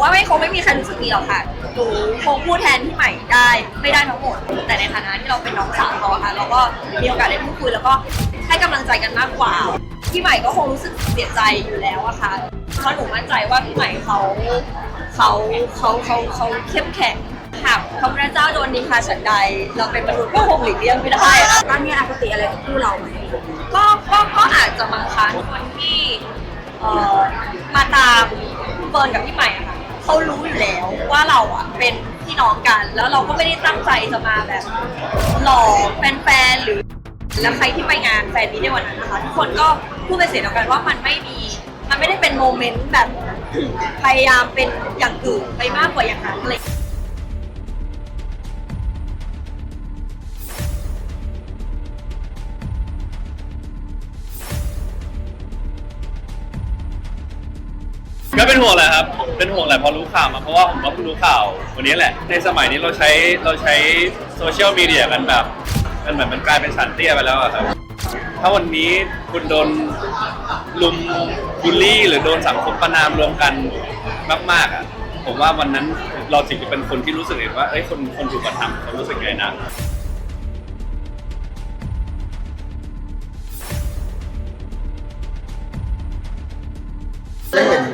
ว่าไม่คงไม่มีใครรู้สึกดีหรอกค่ะหนูคงพูดแทนพี่ใหม่ได้ไม่ได้ทั้งหมด แต่ในฐานะที่เราเป็นน้องสาวเขาอะค่ะ เราก็มีโอกาสได้พูดคุยแล้วก็ให้กำลังใจกันมากกว่า พี่ใหม่ก็คงรู้สึกเสียใจอยู่แล้วอะค่ะ เพราะหนูมั่นใจว่าพี่ใหม่เขาเขาเขาเขาเขาเข้มแข็งหากพระพุทธเจ้าโดนนินทาฉันใด เราเป็นมนุษย์ก็คงหลีกเลี่ยงไม่ได้อะตอนนี้อคติอะไรกับคู่เราไหมก็ก็ก็อาจจะ พี่น้องกัน แล้วเราก็ไม่ได้ตั้งใจจะมาแบบหลอกแฟนๆหรือแล้วใครที่ไปงานแฟนนี้ในวันนั้นนะคะทุกคนก็พูดเป็นเสียงเดียวกันว่ามันไม่มีมันไม่ได้เป็นโมเมนต์แบบพยายามเป็นอย่างอื่นไปมากกว่าอย่างนั้นเลยก็เป็นห่วงแหละครับ เป็นห่วงแหละพอรู้ข่าวมาเพราะว่าผมก็เพิ่งรู้ข่าววันนี้แหละ ในสมัยนี้เราใช้เราใช้โซเชียลมีเดียกันแบบมันเหมือนมันกลายเป็นสันเตี้ยไปแล้วอะครับ ถ้าวันนี้คุณโดนลุมบูลลี่ หรือโดนสังคมประนามรวมกันมาก ๆอะผมว่าวันนั้นเราจึงจะเป็นคนที่รู้สึกเองว่าเอ้ยคนคนถูกกระทำเขารู้สึกไงนะ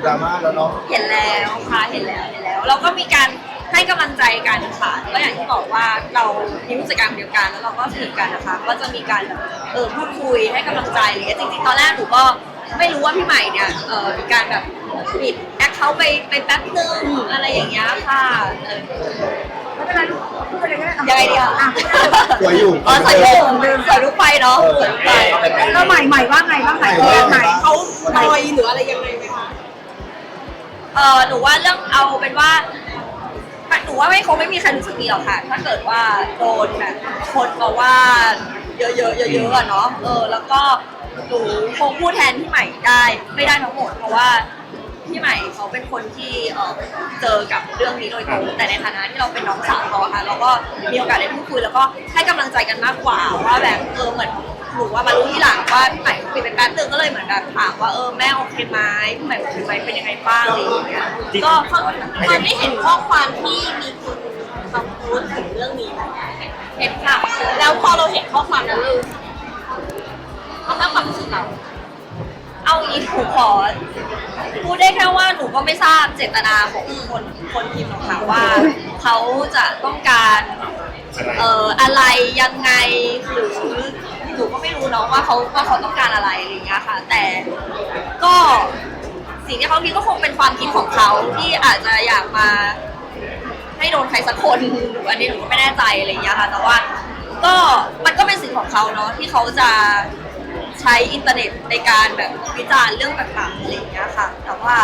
ด้เห็นดราม่าแล้วเนาะเห็นแล้วค่ะเห็นแล้วเห็นแล้ว เราก็มีการให้กำลังใจกันค่ะก็อย่างที่บอกว่าเรามีผู้จัดการเดียวกันแล้วเราก็สนิทกันนะคะ ก็จะมีการแบบเออพูดคุยให้กำลังใจอะไรอย่างเงี้ยจริงๆตอนแรกหนูก็ไม่รู้ว่าพี่ใหม่เนี่ยเออมีการแบบปิดแอคเคาท์ไปไปแป๊บนึงอะไรอย่างเงี้ยค่ะเออไม่เป็นไรลูกพูดไปเลยก็ได้ยังไงดีอะอะสวยอยู่ อ๋อใส่ลูกใส่ลูกไปเนาะใส่ลูกไป แล้วใหม่ใหม่ว่าไงบ้างใหม่ว่าไงเขานอยหรืออะไรยังไงไหมคะ เออหนูว่าเรื่องเอาเป็นว่าหนูว่าไม่คงไม่มีใครรู้สึกดีหรอกค่ะ ถ้าเกิดว่าโดนแบบคนมาว่าเยอะๆเยอะๆอะเนาะเออ แล้วก็หนูคงพูดแทนพี่ใหม่ได้ไม่ได้ทั้งหมด เพราะว่าพี่ใหม่เขาเป็นคนที่เออเจอกับเรื่องนี้โดยตรงแต่ในฐานะที่เราเป็นน้องสาวเขาอะค่ะเราก็มีโอกาสได้พูดคุยแล้วก็ให้กำลังใจกันมากกว่าว่าแบบเออเหมือน หนูว่ามารู้ทีหลังว่าพี่ใหม่ปิดเป็นแป๊บนึงก็เลยเหมือนแบบถามว่าเออแม่โอเคไหมพี่ใหม่โอเคไหมเป็นยังไงบ้างอะไรอย่างเงี้ยก็ตอนได้เห็นข้อความที่มีคนเขาโพสต์ถึงเรื่องนี้เห็นค่ะแล้วพอเราเห็นข้อความนั้นเลยเขาตั้ความรู้สึกเราเอางี้หนูขอพูดได้แค่ว่าหนูก็ไม่ทราบเจตนาของคนคนพิมพ์หรอกค่ะว่าเขาจะต้องการเอ่ออะไรยังไงหรือ หนูก็ไม่รู้เนาะว่าเขาว่าเขาต้องการอะไรอะไรอย่างเงี้ยค่ะ แต่ก็สิ่งที่เขาคิดก็คงเป็นความคิดของเขาที่อาจจะอยากมาให้โดนใครสักคนหรืออันนี้หนูก็ไม่แน่ใจอะไรอย่างเงี้ยค่ะ แต่ว่าก็มันก็เป็นสิ่งของเขาเนาะที่เขาจะใช้อินเทอร์เน็ตในการแบบวิจารณ์เรื่องต่างๆอะไรอย่างเงี้ยค่ะ แต่ว่า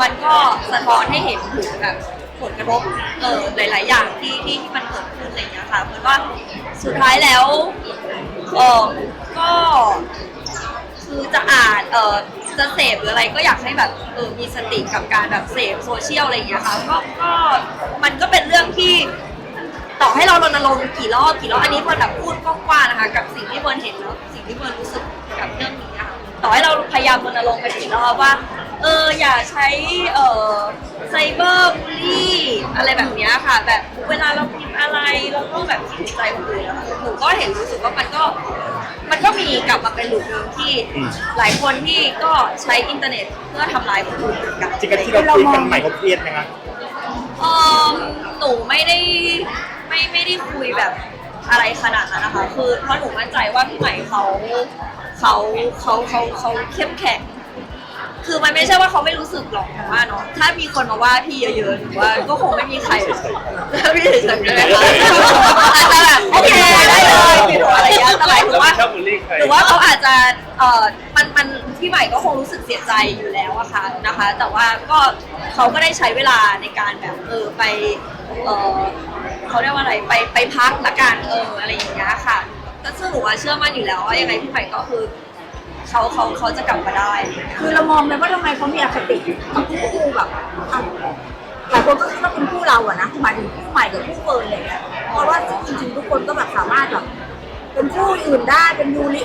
มันก็สะท้อนให้เห็นถึงแบบผลกระทบเออหลาย ๆ อย่างที่ที่ที่มันเกิดขึ้นอะไรอย่างเงี้ยค่ะเหมือนว่าสุดท้ายแล้ว เออก็คือจะอ่านเออจะเสพหรืออะไรก็อยากให้แบบเออมีสติกับการแบบเสพโซเชียลอะไรอย่างเงี้ยค่ะก็ก็มันก็เป็นเรื่องที่ต่อให้เรารณรงค์กี่รอบกี่รอบอันนี้เฟิร์นแบบพูดกว้างๆนะคะ กับสิ่งที่เฟิร์นเห็นแล้วสิ่งที่เฟิร์นรู้สึกกับเรื่องนี้นะคะต่อให้เราพยายามรณรงค์ไปกี่รอบว่า เอออย่าใช้เออไซเบอร์บูลลี่อะไรแบบเนี้ยค่ะ แบบเวลาเราพิมพ์อะไรเราต้องแบบคิดถึงใจคนอื่นนะคะ ก็เห็นรู้สึกว่ามันก็ มันก็มีกลับมาเป็นหลุมหนึ่งที่หลายคนที่ก็ใช้อินเทอร์เน็ตเพื่อทำลายคนอื่นเหมือนกัน จริงๆที่เราคุยกันใหม่เขาเครียดไหมครับเออหนูไม่ได้ไม่ไม่ได้คุยแบบอะไรขนาดนั้นนะคะ คือเพราะหนูมั่นใจว่าพี่ใหม่เขาเขาเขาเขาเขาเข้มแข็ง คือมันไม่ใช่ว่าเขาไม่รู้สึกหรอกแต่ว่าเนาะถ้ามีคนมาว่าพี่เยอะๆหนูว่าก็คงไม่มีใครถ้าพี่เฉยๆใช่ไหมคะอาจจะแบบโอเคได้เลยมีหนูอะไรอย่างเงี้ยแต่หมายถึงว่า ชอบบูลลี่ใครหรือว่าเขาอาจจะเอ่อมันมันพี่ใหม่ก็คงรู้สึกเสียใจอยู่แล้วอะค่ะนะคะ แต่ว่าก็เขาก็ได้ใช้เวลาในการแบบเออไปเออเขาเรียกว่าอะไรไปไปพักละกันเอออะไรอย่างเงี้ยค่ะก็ซึ่งหนูว่าเชื่อมั่นอยู่แล้วว่ายังไงพี่ใหม่ก็คือ เขาเขาเขาจะกลับมาได้อะไรอย่างเงี้ยคือเรามองเลยว่าทำไมเขามีอคติกับคู่แบบอะหลายคนก็คิดว่าเป็นคู่เราอะนะหมายถึงคู่ใหม่กับคู่เฟิร์นอะไรเงี้ยเพราะว่าจริงๆทุกคนก็แบบสามารถแบบเป็นคู่อื่นได้เป็นยูริ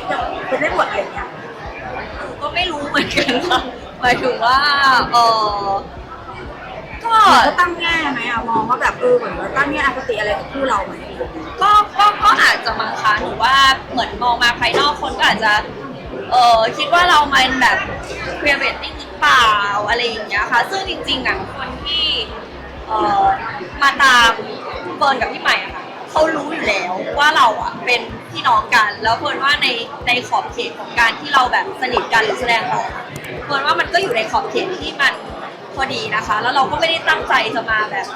เป็นได้หมดอะไรเงี้ยหนูก็ไม่รู้เหมือนกันค่ะหมายถึงว่าเออก็ตั้งแง่ไหมอะมองว่าแบบเออเหมือนว่าตั้งแง่อคติอะไรกับคู่เราไหมก็ก็ก็อาจจะบางครั้งหรือว่าเหมือนมองมาภายนอกคนก็อาจจะ เออคิดว่าเรามันแบบเพียร์เวตติ้งหรือเปล่าอะไรอย่างเงี้ยค่ะ ซึ่งจริงๆอะคนที่เออมาตามเฟิร์นกับพี่ใหม่อะค่ะเขารู้อยู่แล้วว่าเราอะเป็นพี่น้องกัน แล้วเฟิร์นว่าในในขอบเขตของการที่เราแบบสนิทกันหรือแสดงออกเฟิร์นว่ามันก็อยู่ในขอบเขตที่มันพอดีนะคะ แล้วเราก็ไม่ได้ตั้งใจจะมาแบบ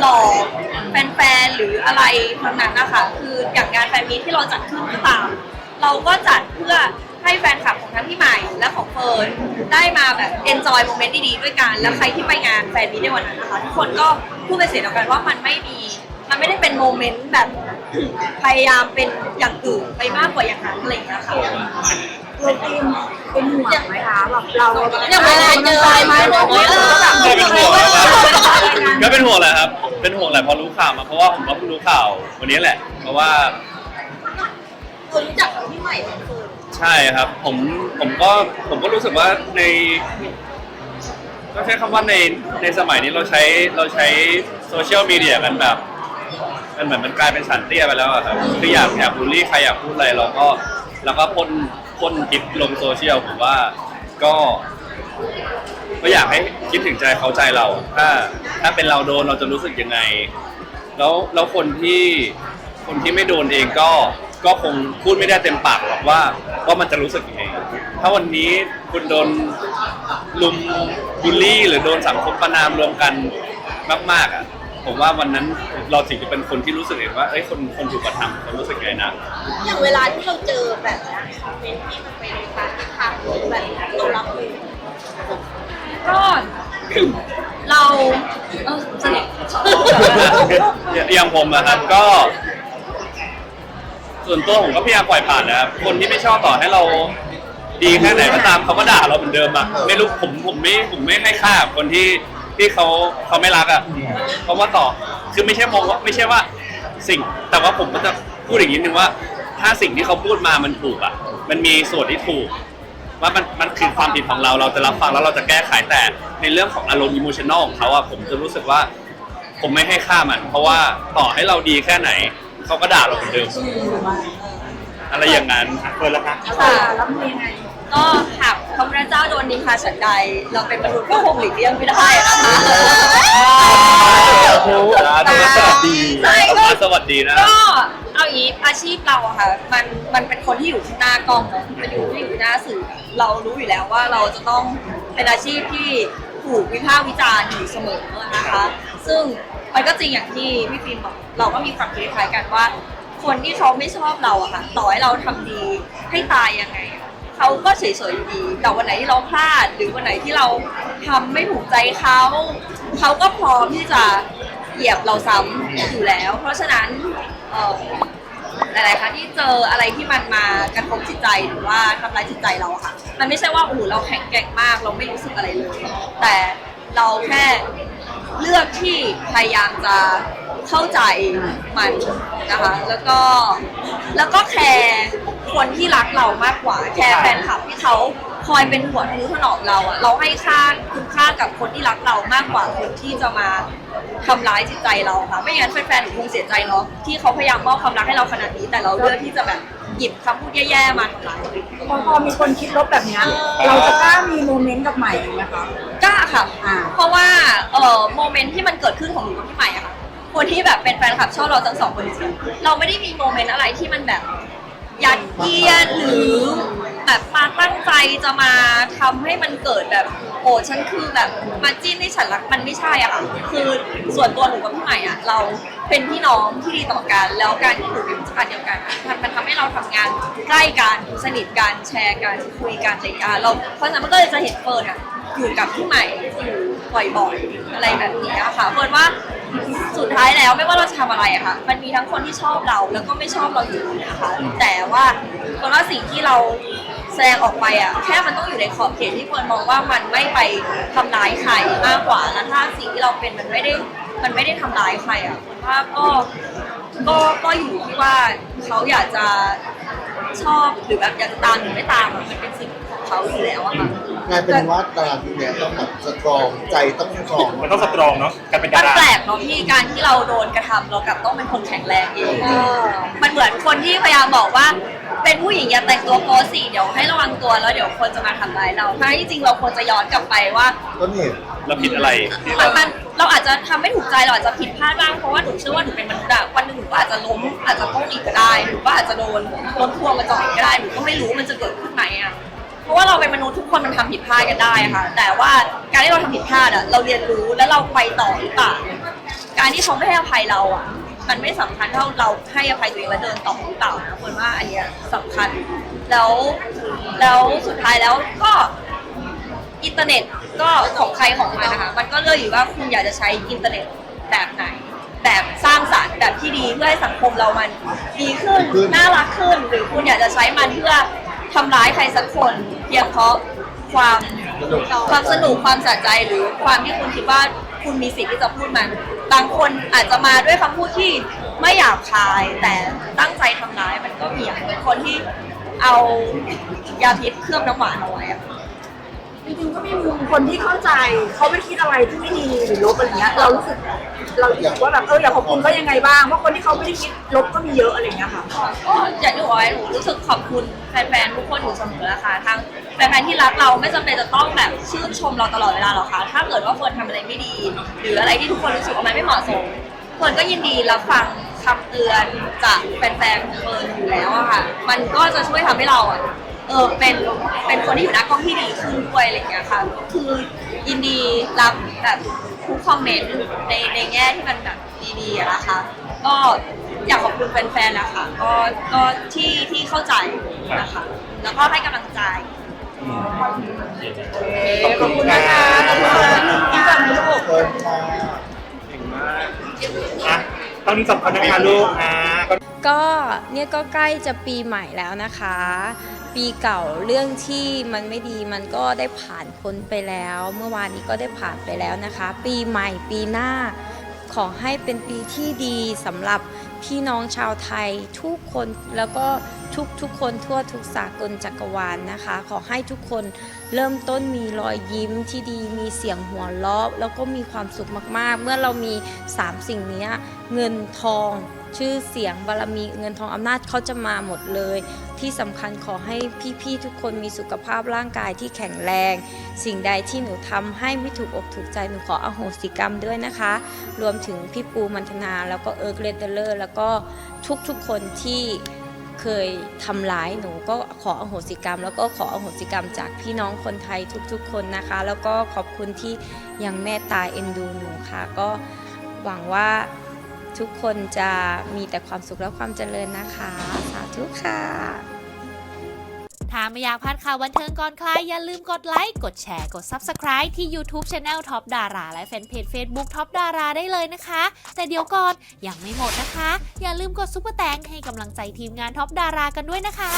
หลอกแฟนๆหรืออะไรทั้งนั้นนะคะ คืออย่างงานแฟนมีตที่เราจัดขึ้นก็ตาม เราก็จัดเพื่อ ให้แฟนคลับของทั้งพี่ใหม่และของเฟิร์นได้มาแบบเอนจอยโมเมนต์ดีๆด้วยกัน แล้วใครที่ไปงานแฟนมีตในวันนั้นนะคะ ทุกคนก็พูดเป็นเสียงเดียวกันว่ามันไม่มีมันไม่ได้เป็นโมเมนต์แบบ พยายามเป็นอย่างอื่นไปมากกว่าอย่างนั้นอะไรอย่างเงี้ยค่ะเราเองเป็นห่วงไหมคะแบบเราแบบอย่างเวลาเจอใจไหมเราเออแบบก็เป็นห่วงนะครับก็เป็นห่วงแหละครับ เป็นห่วงแหละพอรู้ข่าวมาเพราะว่าผมก็เพิ่งรู้ข่าววันนี้แหละ เพราะว่าคนรู้จักกับพี่ใหม่ของเฟิร์น ใช่ครับผมผมก็ผมก็รู้สึกว่าในต้องใช้คำว่าในในสมัยนี้เราใช้เราใช้โซเชียลมีเดียกันแบบมันเหมือนมันกลายเป็นสันเตี้ยไปแล้วอะครับคืออยากอยากบูลลี่ใครอยากพูดอะไรเราก็เราก็พ่นพ่นคลิปลงโซเชียลผมว่าก็ ก็อยากให้คิดถึงใจเขาใจเรา ถ้า ถ้าเป็นเราโดนเราจะรู้สึกยังไง แล้วแล้วคนที่คนที่ไม่โดนเองก็ ก็คงพูดไม่ได้เต็มปากหรอกว่าว่ามันจะรู้สึกยังไงถ้าวันนี้คุณโดนลุมบูลลี่ หรือโดนสังคมประนามรวมกันมาก ๆอะผมว่าวันนั้นเราถึงจะเป็นคนที่รู้สึกเองว่าเอ้ยคนคนถูกกระทำเขารู้สึกไงนะอย่างเวลาที่เราเจอแบบเนี้ยคอมเมนต์ที่มันไปในทางที่ทางลบแบบนี้เรารับมือก็เราเออสนิทอย่างผมนะครับก็ ส่วนตัวผมก็พยายามปล่อยผ่านนะครับคนที่ไม่ชอบต่อให้เราดีแค่ไหนก็ตามเขาก็ด่าเราเหมือนเดิมอะไม่รู้ผมผมไม่ผมไม่ให้ค่ากับคนที่ที่เขาเขาไม่รักอะเพราะว่าต่อคือไม่ใช่มองว่าไม่ใช่ว่าสิ่ง แต่ว่าผมก็จะพูดอย่างนี้นึงว่า ถ้าสิ่งที่เขาพูดมามันถูกอะมันมีส่วนที่ถูก ว่ามันมันคือความผิดของเราเราจะรับฟังแล้วเราจะแก้ไขแต่ในเรื่องของอารมณ์อิโมชันอลของเขาอะผมจะรู้สึกว่า ผมไม่ให้ค่ามัน เพราะว่าต่อให้เราดีแค่ไหน เขาก็ด่าเราเหมือนเดิมอะไรอย่างนั้นเฟิร์นละคะค่ะรับมือยังไงก็หากพระพุทธเจ้าโดนนินทาฉันใด เราเป็นมนุษย์ก็คงหลีกเลี่ยงไม่ได้นะคะสวัสดีใช่ก็สวัสดีนะ ก็เอาอย่างนี้อาชีพเราอะค่ะมันมันเป็นคนที่อยู่ข้างหน้ากล้องเนอะมันอยู่ที่อยู่หน้าสื่อเรารู้อยู่แล้วว่าเราจะต้องเป็นอาชีพที่ถูกวิพากษ์วิจารณ์อยู่เสมอนะคะ ซึ่งมันก็จริงอย่างที่พี่ฟิล์มบอกเราก็มีความคิดคล้ายกันว่า คนที่เขาไม่ชอบเราอะค่ะต่อให้เราทำดีให้ตายยังไงเขาก็เฉยๆอยู่ดีแต่วันไหนที่เราพลาด หรือวันไหนที่เราทำไม่ถูกใจเขาเขาก็พร้อมที่จะเหยียบเราซ้ำอยู่แล้ว เพราะฉะนั้นอ่อหลายๆครั้งที่เจออะไรที่มันมากระทบจิตใจหรือว่าทำร้ายจิตใจเราค่ะ มันไม่ใช่ว่าโอ้โหเราแข็งแกร่งมากเราไม่รู้สึกอะไรเลย แต่เราแค่ เลือกที่พยายามจะเข้าใจมันนะคะ แล้วก็แล้วก็แคร์คนที่รักเรามากกว่า แคร์แฟนคลับที่เขาคอยเป็นหัวทะนุถนอมเราอะเราให้ค่าคุณค่ากับคนที่รักเรามากกว่าคนที่จะมาทำร้ายจิตใจเราค่ะ ไม่งั้นแฟนๆคงเสียใจเนาะที่เขาพยายามมอบความรักให้เราขนาดนี้ แต่เราเลือกที่จะแบบหยิบคำพูดแย่ๆมาทำร้ายเราพอพอมีคนคิดลบแบบเนี้ยเราจะกล้ามีโมเมนต์กับใหม่ไหมคะกล้า ค่ะ อ่า เพราะว่าเอ่อโมเมนต์ที่มันเกิดขึ้นของหนูกับพี่ใหม่อะค่ะ คนที่แบบเป็นแฟนคลับชอบเราทั้งสองคนจริงๆเราไม่ได้มีโมเมนต์อะไรที่มันแบบยัดเยียดหรือแบบมาตั้งใจจะมาทำให้มันเกิดแบบโอ้ฉันคือแบบมาจิ้นให้ฉันรักมันไม่ใช่อะค่ะ คือส่วนตัวหนูกับพี่ใหม่อะเราเป็นพี่น้องที่ดีต่อกัน แล้วการที่หนูเป็นผู้จัดการเดียวกันอะมันมันทำให้เราทำงานใกล้กันสนิทกันแชร์กันคุยกันอะไรกันเราเพราะฉะนั้นมันก็เลยจะเห็นเฟิร์นอะ อยู่กับพี่ใหม่อยบ่อยๆอะไรแบบนี้อะค่ะเฟิร์นว่าสุดท้ายแล้วไม่ว่าเราจะทำอะไรอะค่ะ มันมีทั้งคนที่ชอบเราแล้วก็ไม่ชอบเราอยู่นะคะ แต่ว่าเฟิร์นว่าสิ่งที่เราแสดงออกไปอะแค่มันต้องอยู่ในขอบเขตที่เฟิร์นมองว่ามันไม่ไปทำร้ายใครมากกว่าแล้วถ้าสิ่งที่เราเป็นมันไม่ได้มันไม่ได้ทำร้ายใครอะเฟิร์นว่าก็ก็ก็อยู่ที่ว่าเขาอยากจะชอบหรือแบบอยากจะตามหรือไม่ตามมันเป็นสิ่งของเขาอยู่แล้วอะค่ะ กลายเป็นว่าดาราทีเนี้ยต้องแบบสตรองใจต้องสตรองมันต้องสตรองเนาะการเป็นมัดานราแปลกเนาะพี่การที่เราโดนกระทำเรากลับต้องเป็นคนแข็งแรงเองเออมันเหมือนคนที่พยายามบอกว่า เป็นผู้หญิงอย่าแต่งตัวโป๊สิเดี๋ยวให้ระวังตัวแล้วเดี๋ยวคนจะมาทำร้ายเราทั้งที่จริงเราควรจะย้อนกลับไปว่าต้นเหตุเราผิดอะไรที่มัเรานมันเราอาจจะทำไม่ถูกใจเราอาจจะผิดพลาดบ้างเพราะว่าหนูเชื่อว่าหนูเป็นมนุษย์อะวันหนึ่งหนูก็อาจจะล้มอาจจะต้องอีกก็ได้หนูก็อาจจะโดนรถทัวร์มาจอดอีกก็ได้หนูก็ไม่รู้มันจะเกิดขึ้นไหมอะ เพราะว่าเราเป็นมนุษย์ทุกคนมันทำผิดพลาดกันได้ค่ะ แต่ว่าการที่เราทำผิดพลาดอะเราเรียนรู้แล้วเราไปต่อหรือเปล่าการที่เขาไม่ให้อภัยเราอะมันไม่สำคัญเท่าเราให้อภัยตัวเองและเดินต่อหรือเปล่านะคนว่าอันเนี้ยสำคัญ แล้วแล้วสุดท้ายแล้วก็อินเทอร์เน็ตก็ของใครของมันนะคะ มันก็เลือกอยู่ว่าคุณอยากจะใช้อินเทอร์เน็ตแบบไหน แบบสร้างสรรค์แบบที่ดีเพื่อให้สังคมเรามันดีขึ้น น่ารักขึ้น หรือคุณอยากจะใช้มันเพื่อทำร้ายใครสักคน เพียงเพราะความความสนุกความสะใจหรือความที่คุณคิดว่าคุณมีสิทธิ์ที่จะพูดมัน บางคนอาจจะมาด้วยคำพูดที่ไม่หยาบคาย แต่ตั้งใจทำร้ายมันก็มีอย่างเป็นคนที่เอายาพิษเคลือบน้ำหวานเอาไว้อะจริงๆก็มีมุมคนที่เข้าใจ เขาไม่คิดอะไรที่ไม่ดีหรือลบอะไรเงี้ยเรารู้สึก เรารู้สึกว่าแบบเอออยากขอบคุณเขายังไงบ้างเพราะคนที่เขาไม่ได้คิดลบก็มีเยอะอะไรเงี้ยค่ะ ก็อย่างที่บอกไว้หนูรู้สึกขอบคุณแฟนๆทุกคนอยู่เสมอละค่ะทั้งแฟนๆที่รักเราไม่จำเป็นจะต้องแบบชื่นชมเราตลอดเวลาหรอกค่ะ ถ้าเกิดว่าเฟิร์นทำอะไรไม่ดี หรืออะไรที่ทุกคนรู้สึกว่ามันไม่เหมาะสมเฟิร์นก็ยินดีรับฟังคำเตือนจากแฟนๆของเฟิร์นอยู่แล้วอะค่ะ มันก็จะช่วยทำให้เราอะเออเป็นเป็นคนที่อยู่หน้ากล้องที่ดีขึ้นด้วยอะไรอย่างเงี้ยค่ะ คือยินดีรับแบบ ทุกคอมเมนต์ในในแง่ที่มันแบบดีๆอะนะคะ ก็อยากขอบคุณแฟนๆนะคะก็ก็ที่ที่เข้าใจนะคะแล้วก็ให้กำลังใจขอบคุณนะคะขอบคุณค่ะที่แบบนี้ลูกเกินมาอะตอนนี้สำคัญนะคะลูกอ่าก็ก็เนี่ยก็ใกล้จะปีใหม่แล้วนะคะ ปีเก่าเรื่องที่มันไม่ดีมันก็ได้ผ่านพ้นไปแล้ว เมื่อวานนี้ก็ได้ผ่านไปแล้วนะคะ ปีใหม่ปีหน้า ขอให้เป็นปีที่ดีสำหรับพี่น้องชาวไทยทุกคนแล้วก็ทุกทุกคนทั่วทุกสากลจักรวาลนะคะ ขอให้ทุกคนเริ่มต้นมีรอยยิ้มที่ดีมีเสียงหัวเราะแล้วก็มีความสุขมากๆ เมื่อเรามี 3 สิ่งนี้เงินทอง ชื่อเสียงบารมีเงินทองอำนาจเขาจะมาหมดเลย ที่สำคัญขอให้พี่ๆทุกคนมีสุขภาพร่างกายที่แข็งแรง สิ่งใดที่หนูทำให้ไม่ถูกอกถูกใจหนูขออโหสิกรรมด้วยนะคะ รวมถึงพี่ปูมันธนาแล้วก็เอิร์กเลเดเลอร์แล้วก็ทุกๆคนที่เคยทำร้ายหนูก็ขออโหสิกรรม แล้วก็ขออโหสิกรรมจากพี่น้องคนไทยทุกๆ คนนะคะ แล้วก็ขอบคุณที่ยังเมตตาเอ็นดูหนูค่ะ ก็หวังว่า ทุกคนจะมีแต่ความสุขและความเจริญนะคะ สาธุค่ะ ถ้าไม่อยากพลาดข่าวบันเทิงก่อนใครอย่าลืมกดไลค์ กดแชร์ กด Subscribe ที่ YouTube Channel Top Dara และแฟนเพจ Facebook Top Dara ได้เลยนะคะ แต่เดี๋ยวก่อนยังไม่หมดนะคะ อย่าลืมกดซุปเปอร์แตงให้กำลังใจทีมงาน Top Dara กันด้วยนะคะ